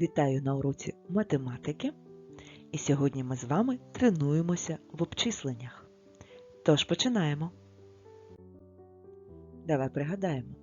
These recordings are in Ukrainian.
Вітаю на уроці математики. І сьогодні ми з вами тренуємося в обчисленнях. Тож починаємо. Давай пригадаємо,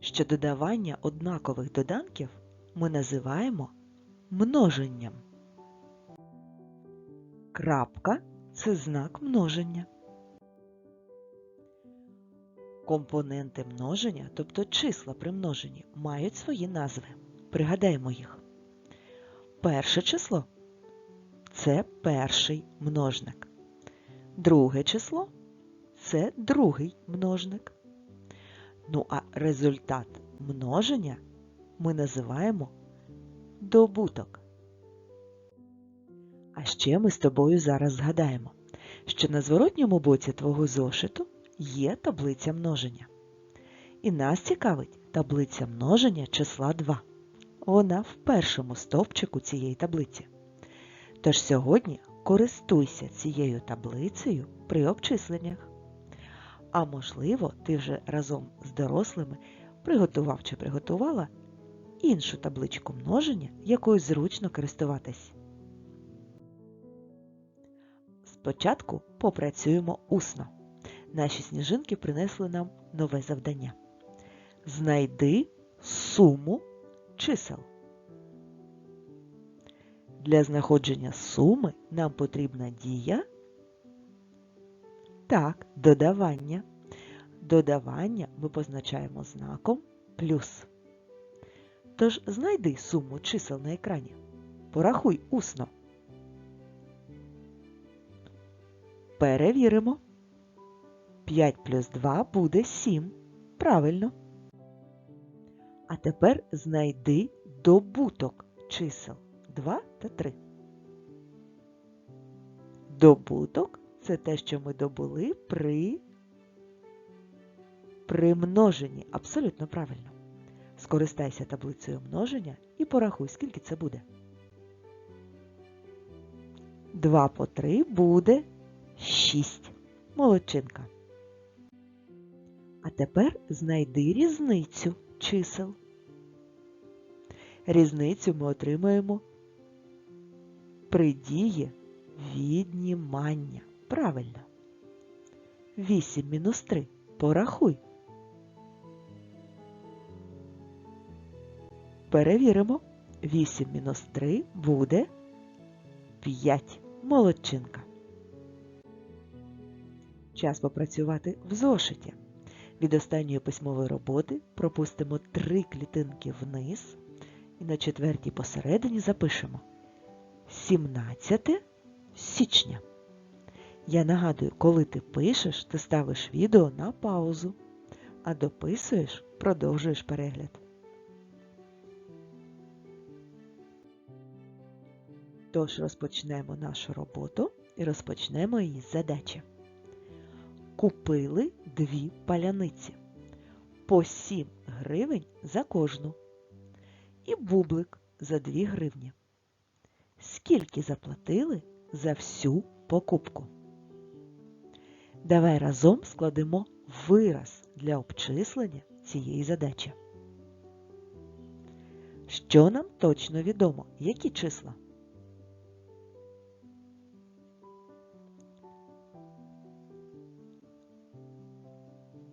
що додавання однакових доданків ми називаємо множенням. Крапка це знак множення. Компоненти множення, тобто числа при множенні, мають свої назви. Пригадаємо їх. Перше число це перший множник. Друге число це другий множник. Ну а результат множення ми називаємо добуток. А ще ми з тобою зараз згадаємо, що на зворотньому боці твого зошиту є таблиця множення. І нас цікавить таблиця множення числа 2. Вона в першому стовпчику цієї таблиці. Тож сьогодні користуйся цією таблицею при обчисленнях. А можливо, ти вже разом з дорослими приготував чи приготувала іншу табличку множення, якою зручно користуватись. Спочатку попрацюємо усно. Наші сніжинки принесли нам нове завдання. Знайди суму чисел. Для знаходження суми нам потрібна дія. Так, додавання. Додавання ми позначаємо знаком плюс. Тож знайди суму чисел на екрані. Порахуй усно. Перевіримо. 5 плюс 2 буде 7. Правильно. А тепер знайди добуток чисел 2 та 3. Добуток це те, що ми добули при при множенні. Абсолютно правильно. Скористайся таблицею множення і порахуй, скільки це буде. 2 по 3 буде 6. Молодчинка. А тепер знайди різницю чисел. Різницю ми отримаємо при дії віднімання. Правильно. 8 мінус 3. Порахуй. Перевіримо. 8 мінус 3 буде 5. Молодчинка. Час попрацювати в зошиті. Від останньої письмової роботи пропустимо три клітинки вниз і на четвертій посередині запишемо 17 січня. Я нагадую, коли ти пишеш, ти ставиш відео на паузу, а дописуєш, продовжуєш перегляд. Тож розпочнемо нашу роботу і розпочнемо її з задачі. Купили дві паляниці по 7 гривень за кожну і бублик за 2 гривні. Скільки заплатили за всю покупку? Давай разом складемо вираз для обчислення цієї задачі. Що нам точно відомо? Які числа?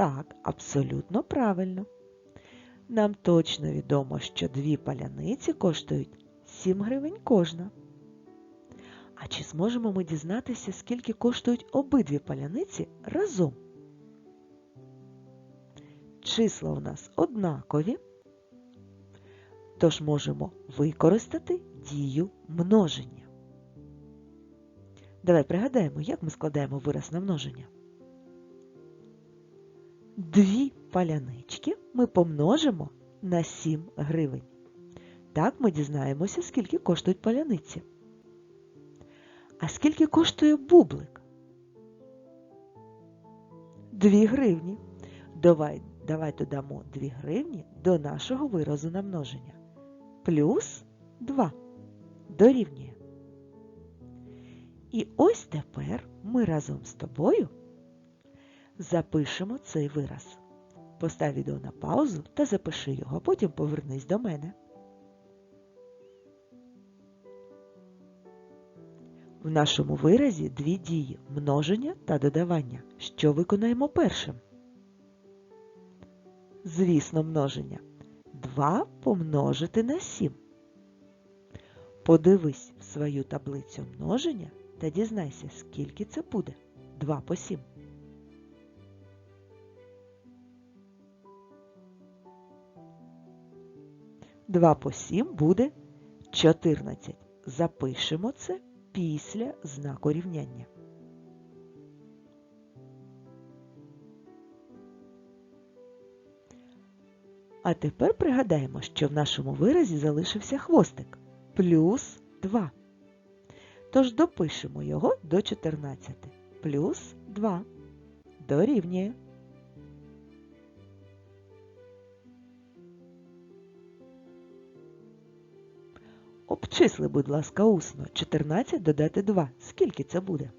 Так, абсолютно правильно. Нам точно відомо, що дві паляниці коштують 7 гривень кожна. А чи зможемо ми дізнатися, скільки коштують обидві паляниці разом? Числа у нас однакові, тож можемо використати дію множення. Давай пригадаємо, як ми складаємо вираз на множення. Дві палянички ми помножимо на 7 гривень. Так ми дізнаємося, скільки коштують паляниці. А скільки коштує бублик? 2 гривні. Давай, давай додамо 2 гривні до нашого виразу на множення. Плюс 2 дорівнює. І ось тепер ми разом з тобою Запишемо цей вираз. Постав відео на паузу та запиши його, потім повернись до мене. В нашому виразі дві дії множення та додавання. Що виконаємо першим? Звісно, множення. 2 помножити на 7. Подивись в свою таблицю множення та дізнайся, скільки це буде. 2 по 7. Два по 7 буде 14. Запишемо це після знаку рівняння. А тепер пригадаємо, що в нашому виразі залишився хвостик плюс 2. Тож допишемо його до 14. Плюс 2 дорівнює. Обчисли, будь ласка, усно. 14 додати 2. Скільки це буде?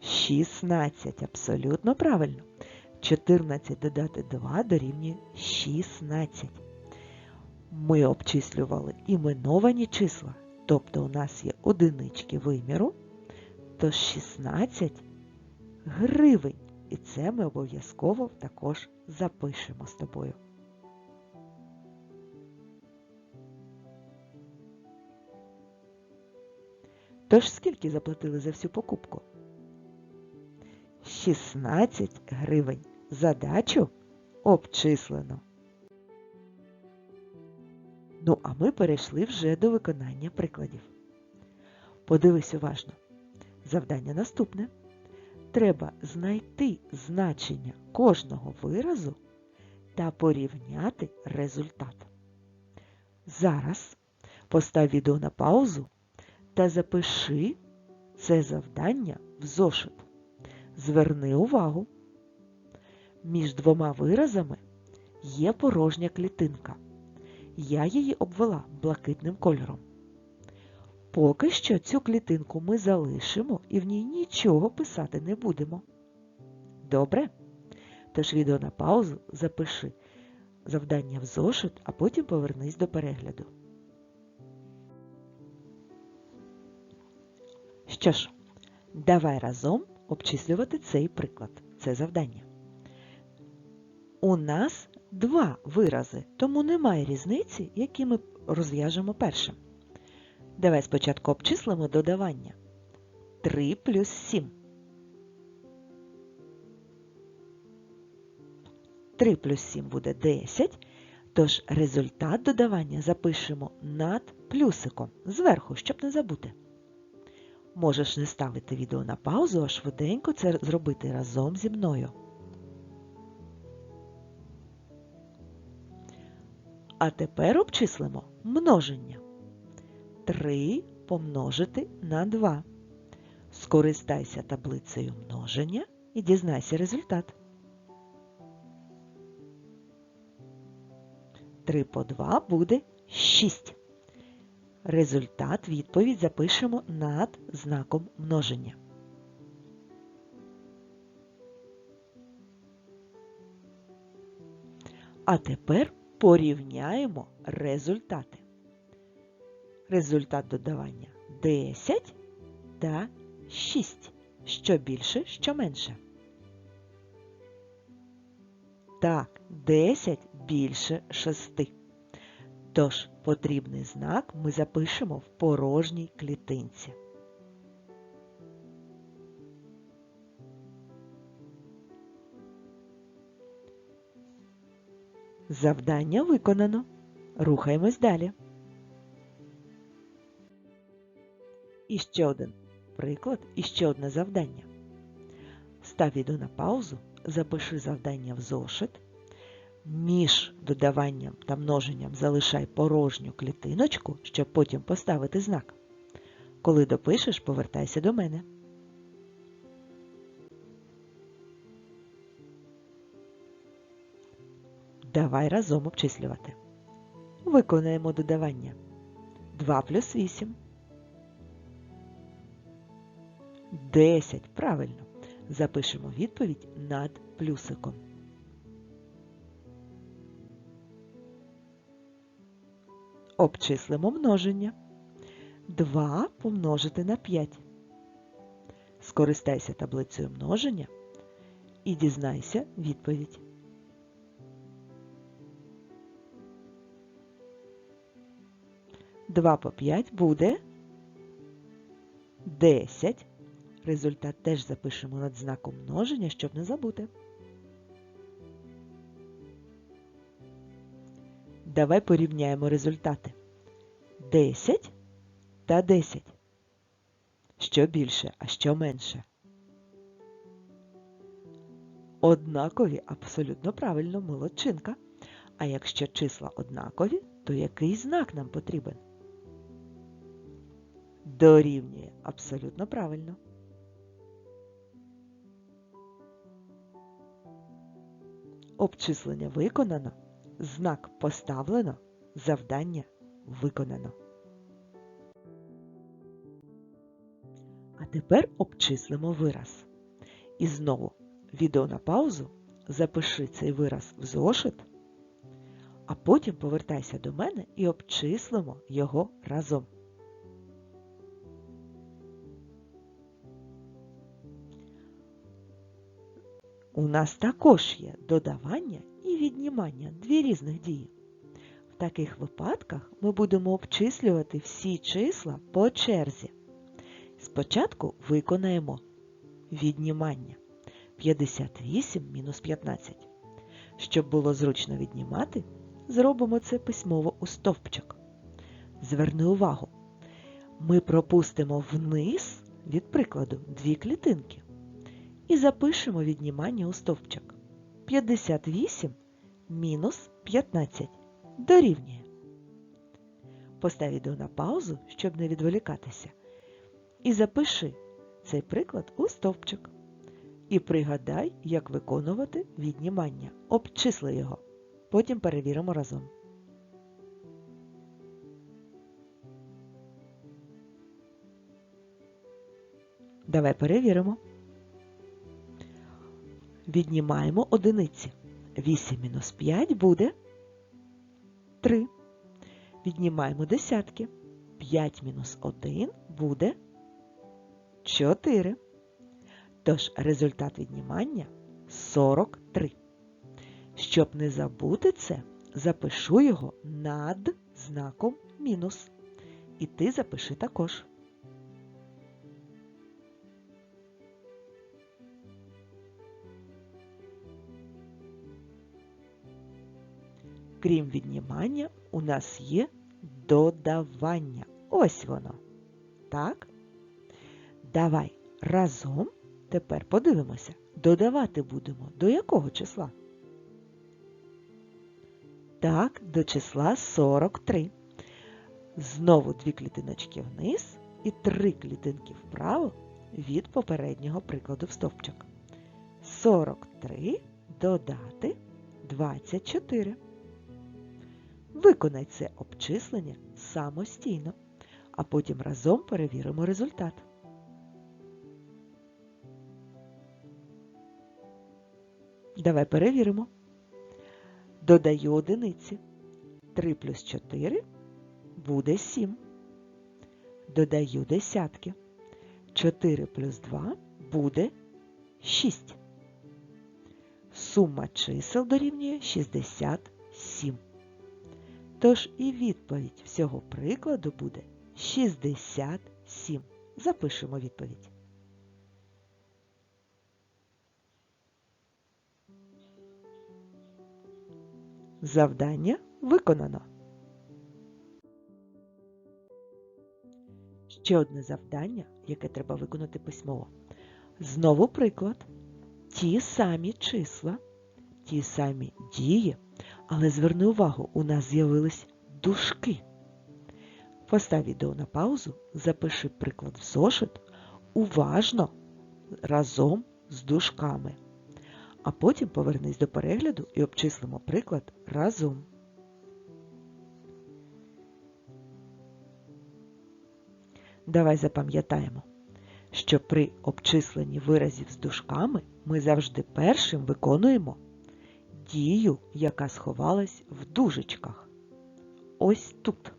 16. Абсолютно правильно. 14 додати 2 дорівнює 16. Ми обчислювали іменовані числа, тобто у нас є одинички виміру, то 16 гривень. І це ми обов'язково також запишемо з тобою. Тож скільки заплатили за всю покупку? 16 гривень. Задачу обчислено. Ну, а ми перейшли вже до виконання прикладів. Подивись уважно. Завдання наступне. Треба знайти значення кожного виразу та порівняти результат. Зараз постав відео на паузу та запиши це завдання в зошит. Зверни увагу. Між двома виразами є порожня клітинка. Я її обвела блакитним кольором. Поки що цю клітинку ми залишимо і в ній нічого писати не будемо. Добре? Тож відео на паузу запиши завдання в зошит, а потім повернись до перегляду. Що ж, давай разом обчислювати цей приклад, це завдання. У нас два вирази, тому немає різниці, які ми розв'яжемо першим. Давай спочатку обчислимо додавання. 3 плюс 7. 3 плюс 7 буде 10, тож результат додавання запишемо над плюсиком зверху, щоб не забути. Можеш не ставити відео на паузу, а швиденько це зробити разом зі мною. А тепер обчислимо множення. 3 помножити на 2. Скористайся таблицею множення і дізнайся результат. 3 по 2 буде 6. Результат відповідь запишемо над знаком множення. А тепер порівняємо результати. Результат додавання 10 та 6. Що більше, що менше. Так, 10 більше 6. Тож потрібний знак ми запишемо в порожній клітинці. Завдання виконано. Рухаємось далі. І ще один приклад, і ще одне завдання. Став відео на паузу, запиши завдання в зошит. Між додаванням та множенням залишай порожню клітиночку, щоб потім поставити знак. Коли допишеш, повертайся до мене. Давай разом обчислювати. Виконаємо додавання. 2 плюс 8. 10. Правильно. Запишемо відповідь над плюсиком. Обчислимо множення. 2 помножити на 5. Скористайся таблицею множення і дізнайся відповідь. Два по 5 буде 10. Результат теж запишемо над знаком множення, щоб не забути. Давай порівняємо результати. 10 та 10. Що більше, а що менше? Однакові абсолютно правильно молодчинка. А якщо числа однакові, то який знак нам потрібен? Дорівнює абсолютно правильно. Обчислення виконано, знак поставлено, завдання виконано. А тепер обчислимо вираз. І знову відео на паузу, запиши цей вираз в зошит, а потім повертайся до мене і обчислимо його разом. У нас також є додавання віднімання дві різних дії. В таких випадках ми будемо обчислювати всі числа по черзі. Спочатку виконаємо віднімання 58 мінус 15. Щоб було зручно віднімати, зробимо це письмово у стовпчик. Зверни увагу, ми пропустимо вниз від прикладу дві клітинки і запишемо віднімання у стовпчик. 58 мінус 15 дорівнює. Постав відео на паузу, щоб не відволікатися. І запиши цей приклад у стовпчик. І пригадай, як виконувати віднімання. Обчисли його. Потім перевіримо разом. Давай перевіримо. Віднімаємо одиниці. 8 мінус 5 буде 3. Віднімаємо десятки. 5 мінус 1 буде 4. Тож результат віднімання 43. Щоб не забути це, запишу його над знаком мінус. І ти запиши також. Крім віднімання, у нас є додавання. Ось воно. Так? Давай разом тепер подивимося, додавати будемо до якого числа? Так, до числа 43. Знову дві клітиночки вниз і три клітинки вправо від попереднього прикладу в стовпчик. 43 додати 24. Виконай це обчислення самостійно, а потім разом перевіримо результат. Давай перевіримо. Додаю одиниці. 3 плюс 4 буде 7. Додаю десятки. 4 плюс 2 буде 6. Сума чисел дорівнює 67. Тож і відповідь всього прикладу буде 67. Запишемо відповідь. Завдання виконано. Ще одне завдання, яке треба виконати письмово. Знову приклад. Ті самі числа, ті самі дії, але зверни увагу, у нас з'явились дужки. Постав відео на паузу, запиши приклад в зошит уважно разом з дужками. А потім повернись до перегляду і обчислимо приклад разом. Давай запам'ятаємо, що при обчисленні виразів з дужками ми завжди першим виконуємо дію, яка сховалась в дужечках. Ось тут.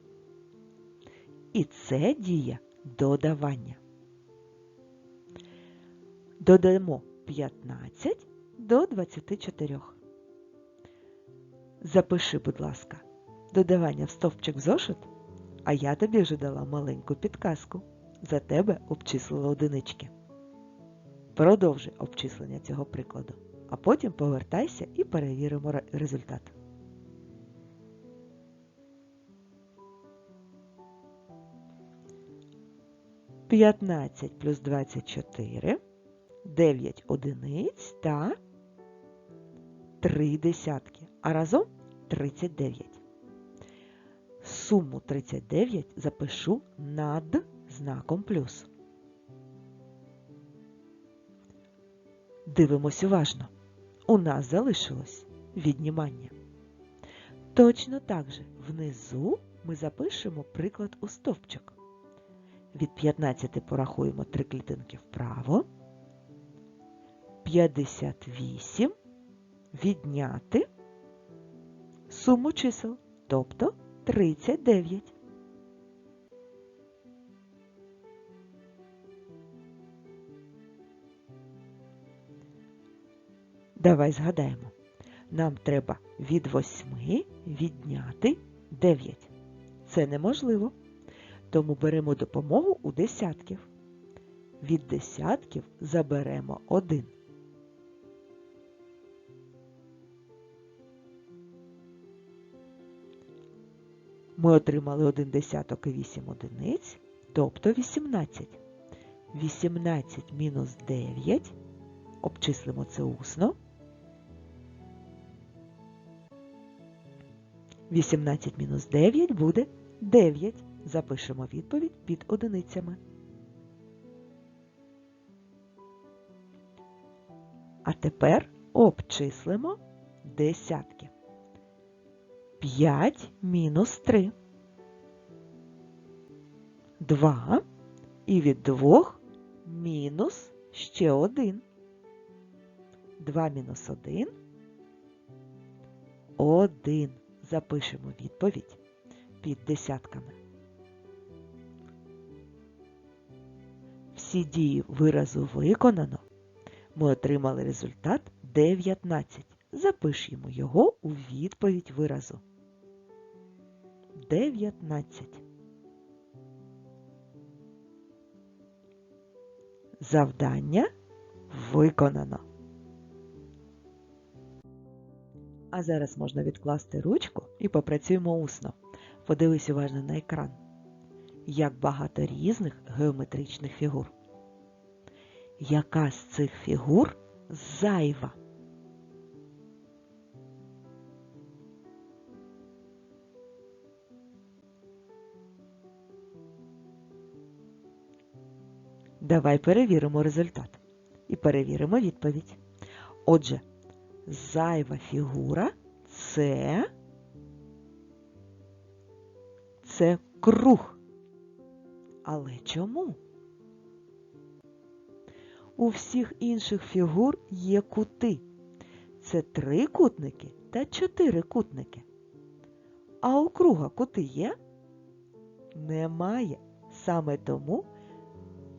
І це діє додавання. Додамо 15 до 24. Запиши, будь ласка, додавання в стовпчик в зошит, а я тобі вже дала маленьку підказку. За тебе обчислила одинички. Продовжуй обчислення цього прикладу, а потім повертайся і перевіримо результат. П'ятнадцять плюс двадцять чотири, дев'ять одиниць та три десятки, а разом 39. Суму 39 запишу над знаком плюс. Дивимось уважно. У нас залишилось віднімання. Точно так же внизу ми запишемо приклад у стовпчик. Від 15 порахуємо 3 клітинки вправо. 58 відняти суму чисел, тобто 39. Давай згадаємо. Нам треба від 8 відняти 9. Це неможливо. Тому беремо допомогу у десятків. Від десятків заберемо 1. Ми отримали 1 десяток і 8 одиниць, тобто 18. 18 мінус 9. Обчислимо це усно. 18 мінус 9 буде 9. Запишемо відповідь під одиницями. А тепер обчислимо десятки. 5 мінус 3. 2. І від 2 мінус ще 1. 2 мінус 1. 1. Запишемо відповідь під десятками. Всі дії виразу виконано. Ми отримали результат 19. Запишімо його у відповідь виразу. 19. Завдання виконано. А зараз можна відкласти ручку і попрацюємо усно. Подивись уважно на екран. Як багато різних геометричних фігур. Яка з цих фігур зайва? Давай перевіримо результат і перевіримо відповідь. Отже, зайва фігура це, це круг. Але чому? У всіх інших фігур є кути. Це три кутники та чотири кутники. А у круга кути є? Немає. Саме тому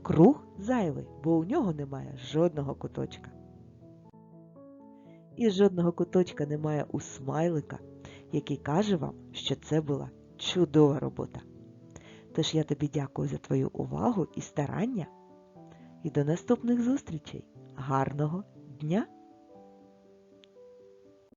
круг зайвий, бо у нього немає жодного куточка. І жодного куточка немає у смайлика, який каже вам, що це була чудова робота. Тож я тобі дякую за твою увагу і старання. І до наступних зустрічей. Гарного дня!